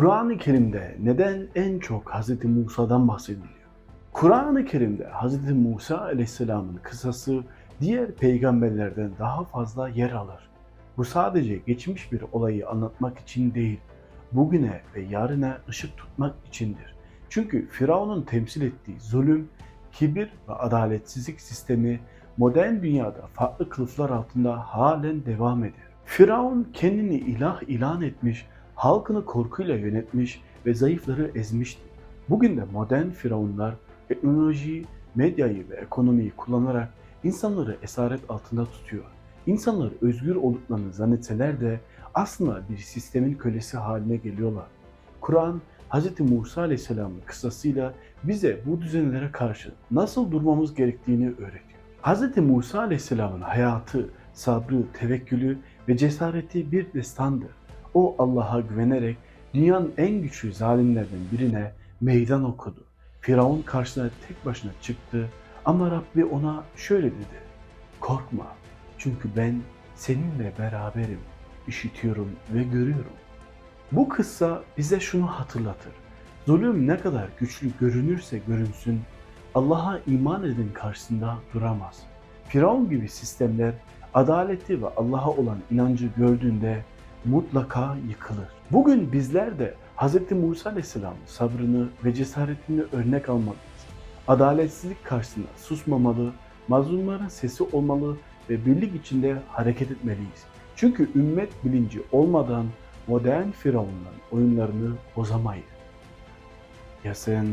Kur'an-ı Kerim'de neden en çok Hz. Musa'dan bahsediliyor? Kur'an-ı Kerim'de Hz. Musa Aleyhisselam'ın kısası diğer peygamberlerden daha fazla yer alır. Bu sadece geçmiş bir olayı anlatmak için değil, bugüne ve yarına ışık tutmak içindir. Çünkü Firavun'un temsil ettiği zulüm, kibir ve adaletsizlik sistemi modern dünyada farklı kılıflar altında halen devam eder. Firavun kendini ilah ilan etmiş, halkını korkuyla yönetmiş ve zayıfları ezmişti. Bugün de modern firavunlar teknolojiyi, medyayı ve ekonomiyi kullanarak insanları esaret altında tutuyor. İnsanlar özgür olduklarını zannetseler de aslında bir sistemin kölesi haline geliyorlar. Kur'an Hz. Musa Aleyhisselam'ın kıssasıyla bize bu düzenlere karşı nasıl durmamız gerektiğini öğretiyor. Hz. Musa Aleyhisselam'ın hayatı, sabrı, tevekkülü ve cesareti bir destandır. O Allah'a güvenerek dünyanın en güçlü zalimlerden birine meydan okudu. Firavun karşısına tek başına çıktı ama Rabbi ona şöyle dedi. Korkma çünkü ben seninle beraberim, işitiyorum ve görüyorum. Bu kıssa bize şunu hatırlatır. Zulüm ne kadar güçlü görünürse görünsün, Allah'a iman eden karşısında duramaz. Firavun gibi sistemler adaleti ve Allah'a olan inancı gördüğünde mutlaka yıkılır. Bugün bizler de Hz. Musa Aleyhisselam'ın sabrını ve cesaretini örnek almalıyız. Adaletsizlik karşısında susmamalı, mazlumların sesi olmalı ve birlik içinde hareket etmeliyiz. Çünkü ümmet bilinci olmadan modern firavunların oyunlarını bozamayız. Ya sen